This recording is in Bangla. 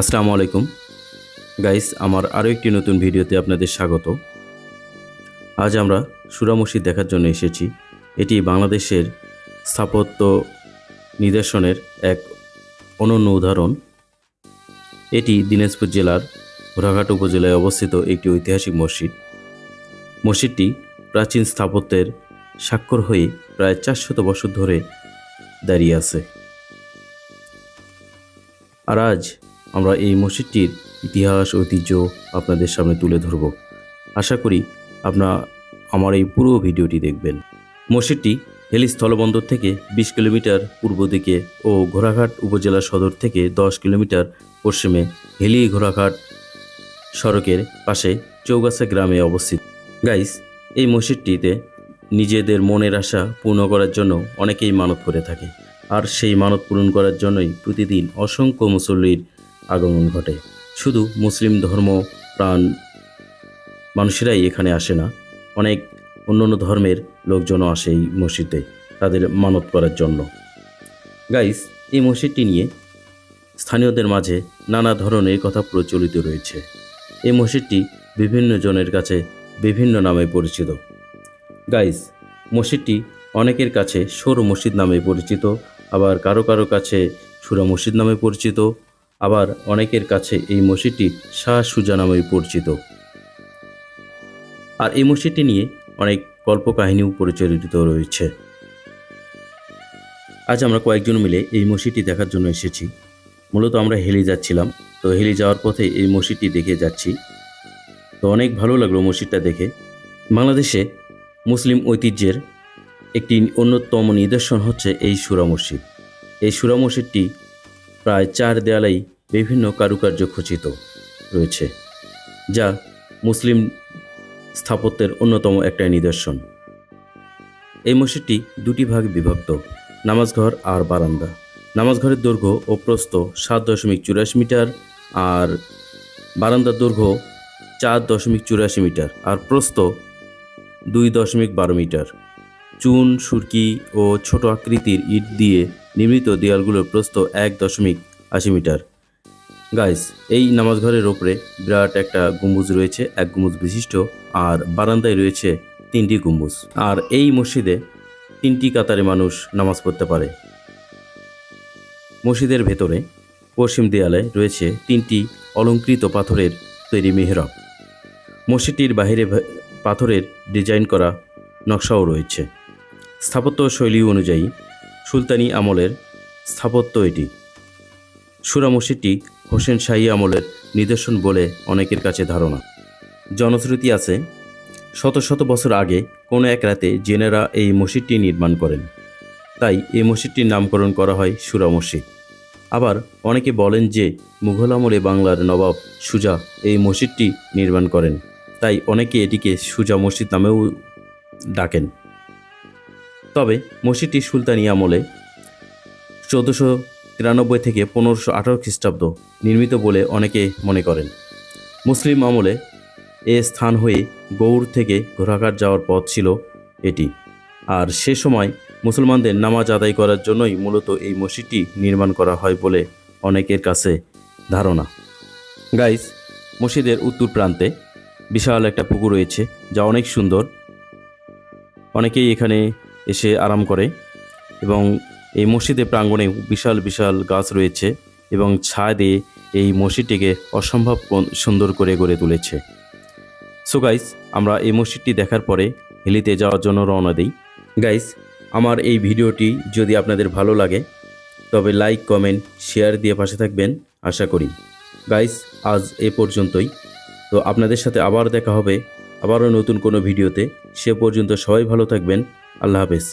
আসসালামু আলাইকুম। গাইস, আমার আরও একটি নতুন ভিডিওতে আপনাদের স্বাগত। আজ আমরা সুরা দেখার জন্য এসেছি। এটি বাংলাদেশের স্থাপত্য নিদর্শনের এক অনন্য উদাহরণ। এটি দিনাজপুর জেলার ঘোড়াঘাট উপজেলায় অবস্থিত একটি ঐতিহাসিক মসজিদ। মসজিদটি প্রাচীন স্থাপত্যের স্বাক্ষর হয়ে প্রায় চারশত বছর ধরে দাঁড়িয়ে আছে। আর আজ আমরা এই মসজিদটির ইতিহাস, ঐতিহ্য আপনাদের সামনে তুলে ধরব। আশা করি আপনারা আমার এই পুরো ভিডিওটি দেখবেন। মসজিদটি হেলি স্থলবন্দর থেকে বিশ কিলোমিটার পূর্ব দিকে ও ঘোড়াঘাট উপজেলা সদর থেকে দশ কিলোমিটার পশ্চিমে হেলি ঘোড়াঘাট সড়কের পাশে চৌগাছা গ্রামে অবস্থিত। গাইস এই মসজিদটিতে নিজেদের মনের আশা পূর্ণ করার জন্য অনেকেই মানত করে থাকে। আর সেই মানত পূরণ করার জন্যই প্রতিদিন অসংখ্য মুসল্লির আগমন ঘটে। শুধু মুসলিম ধর্ম, প্রাণ মানুষেরাই এখানে আসে না। অনেক অন্যান্য ধর্মের লোকজনও আসে এই মসজিদে, তাদের মানত করার জন্য। গাইস এই মসজিদটি নিয়ে স্থানীয়দের মাঝে নানা ধরনের কথা প্রচলিত রয়েছে। এই মসজিদটি বিভিন্ন জনের কাছে বিভিন্ন নামে পরিচিত। গাইস মসজিদটি অনেকের কাছে সৌর মসজিদ নামে পরিচিত, আবার কারও কারও কাছে সুরা মসজিদ নামে পরিচিত আবার অনেকের কাছে এই মসজিদটি শাহ সুজা নামে পরিচিত। আর এই মসজিদটি নিয়ে অনেক কল্পকাহিনীও পরিচালিত রয়েছে। আজ আমরা কয়েকজন মিলে এই মসজিদটি দেখার জন্য এসেছি। মূলত আমরা হেলি যাচ্ছিলাম। তো হেলি যাওয়ার পথে এই মসজিদটি দেখে যাচ্ছি। তো অনেক ভালো লাগল মসজিদটা দেখে। বাংলাদেশে মুসলিম ঐতিহ্যের একটি অন্যতম নিদর্শন হচ্ছে এই সুরা মসজিদ। এই সুরা মসজিদটি প্রায় চার দেয়ালেই বিভিন্ন কারুকার্য খচিত রয়েছে, যা মুসলিম স্থাপত্যের অন্যতম একটা নিদর্শন। এই মসজিদটি দুটি ভাগে বিভক্ত, নামাজঘর আর বারান্দা। নামাজঘরের দৈর্ঘ্য ও প্রস্থ সাত দশমিক চুরাশি মিটার আর বারান্দার দৈর্ঘ্য চার দশমিক চুরাশি মিটার আর প্রস্থ দুই দশমিক বারো মিটার। চুন, সুরকি ও ছোট আকৃতির ইট দিয়ে নির্মিত দেয়ালগুলোর প্রস্থ এক দশমিক আশি মিটার। গাইস এই নামাজঘরের ওপরে বিরাট একটা গম্বুজ রয়েছে, এক গম্বুজ বিশিষ্ট, আর বারান্দায় রয়েছে তিনটি গম্বুজ। আর এই মসজিদে তিনটি কাতারে মানুষ নামাজ পড়তে পারে। মসজিদের ভেতরে পশ্চিম দেয়ালে রয়েছে তিনটি অলঙ্কৃত পাথরের তৈরি মেহরাব। মসজিদটির বাহিরে পাথরের ডিজাইন করা নকশাও রয়েছে। স্থাপত্য শৈলী অনুযায়ী সুলতানি আমলের স্থাপত্য এটি। সুরা মসজিদটি হোসেন শাহী আমলের নিদর্শন বলে অনেকের কাছে ধারণা। জনশ্রুতি আছে, শত শত বছর আগে কোনো এক রাতে জেনেরা এই মসজিদটি নির্মাণ করেন। তাই এই মসজিদটির নামকরণ করা হয় সুরা মসজিদ। আবার অনেকে বলেন যে মুঘল আমলে বাংলার নবাব সুজা এই মসজিদটি নির্মাণ করেন। তাই অনেকে এটিকে সুজা মসজিদ নামেও ডাকেন। তবে মসজিদটি সুলতানি আমলে চোদ্দোশো তিরানব্বই থেকে পনেরোশো আঠারো খ্রিস্টাব্দ নির্মিত বলে অনেকে মনে করেন। মুসলিম আমলে এ স্থান হয়ে গৌড় থেকে ঘোড়াঘাট যাওয়ার পথ ছিল এটি। আর সে সময় মুসলমানদের নামাজ আদায় করার জন্যই মূলত এই মসজিদটি নির্মাণ করা হয় বলে অনেকের কাছে ধারণা। গাইস, মসজিদের উত্তর প্রান্তে বিশাল একটা পুকুর রয়েছে যা অনেক সুন্দর। অনেকেই এখানে এসে আরাম করে এবং এই মসজিদের প্রাঙ্গণে বিশাল বিশাল গাছ রয়েছে এবং ছায়া দিয়ে এই মসজিদটিকে অসম্ভব সুন্দর করে গড়ে তুলেছে। সো গাইস আমরা এই মসজিদটি দেখার পরে হেলিতে যাওয়ার জন্য রওনা দিই। গাইস আমার এই ভিডিওটি যদি আপনাদের ভালো লাগে, তবে লাইক কমেন্ট শেয়ার দিয়ে পাশে থাকবেন, আশা করি। গাইস আজ এ পর্যন্তই। তো আপনাদের সাথে আবার দেখা হবে আবারও নতুন কোনো ভিডিওতে। সে পর্যন্ত সবাই ভালো থাকবেন। আল্লাহ হাফেজ।